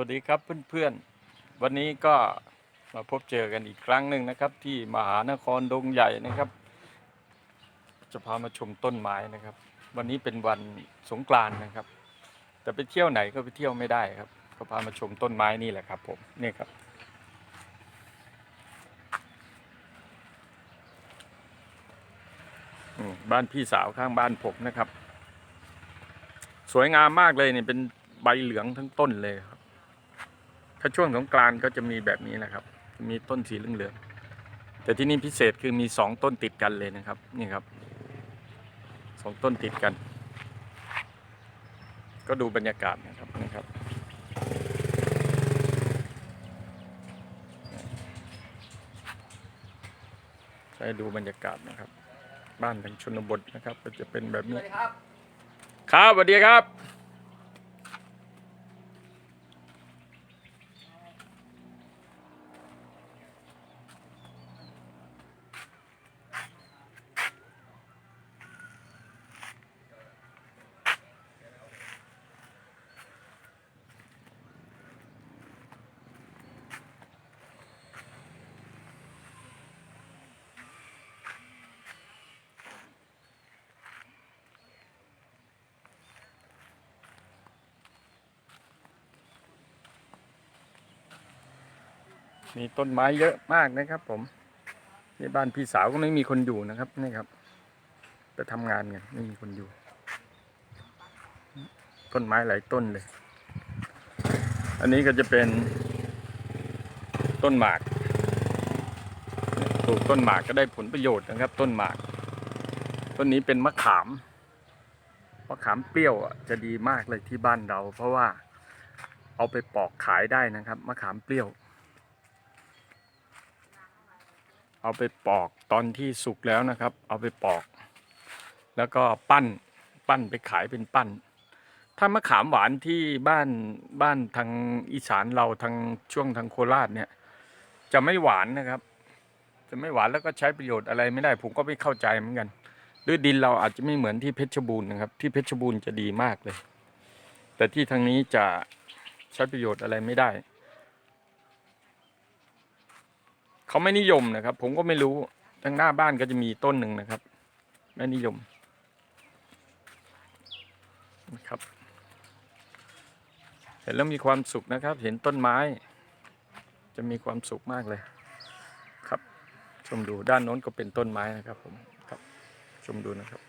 วัสดีครับเพื่อนๆ วันนี้ก็มาพบเจอกันอีกครั้งหนึ่งนะครับ ที่มหานครดงใหญ่นะครับ จะพามาชมต้นไม้นะครับ วันนี้เป็นวันสงกรานต์นะครับ แต่ไปเที่ยวไหนก็ไปเที่ยวไม่ได้ครับ ก็พามาชมต้นไม้นี่แหละครับผมนี่ครับ บ้านพี่สาวข้างบ้านผมนะครับ สวยงามมากเลยเนี่ยเป็นใบเหลืองทั้งต้นเลยครับ ถ้าช่วงสงกรานก็จะมีแบบนี้นะครับ มีต้นสีเหลืองๆแต่ที่นี่พิเศษคือมีสองต้นติดกันเลยนะครับ นี่ครับสองต้นติดกัน ก็ดูบรรยากาศนะครับนะครับใช้ดูบรรยากาศนะครับ บ้านทางชนบทนะครับ ก็จะเป็นแบบนี้ ครับครับสวัสดีครับ มีต้นไม้เยอะมากนะครับ ผมนี่บ้านพี่สาวก็ไม่มีคนอยู่นะครับนี่ครับไปทำงานกันไม่มีคนอยู่ ต้นไม้หลายต้นเลย อันนี้ก็จะเป็นต้นหมากปลูกต้นหมากก็ได้ผลประโยชน์นะครับ ต้นหมาก ต้นนี้เป็นมะขามมะขามเปรี้ยวจะดีมากเลยที่บ้านเรา เพราะว่าเอาไปปอกขายได้นะครับมะขามเปรี้ยว เอาไปปอกตอนที่สุกแล้วนะครับ เอาไปปอก แล้วก็ปั้นปั้นไปขายเป็นปั้น ถ้ามะขามหวานที่บ้านบ้านทางอีสานเราทางช่วงทางโคราชเนี่ย จะไม่หวานนะครับ จะไม่หวานแล้วก็ใช้ประโยชน์อะไรไม่ได้ ผมก็ไม่เข้าใจเหมือนกันหรือดินเราอาจจะไม่เหมือนที่เพชรบูรณ์นะครับ ที่เพชรบูรณ์จะดีมากเลย แต่ที่ทางนี้จะใช้ประโยชน์อะไรไม่ได้ เขาไม่นิยมนะครับ ผมก็ไม่รู้ทางหน้าบ้านก็จะมีต้นหนึ่งนะครับ ไม่นิยมนะครับ เห็นแล้วมีความสุขนะครับ เห็นต้นไม้ จะมีความสุขมากเลย ครับ ชมดูด้านโน้นก็เป็นต้นไม้นะครับผมครับ ชมดูนะครับ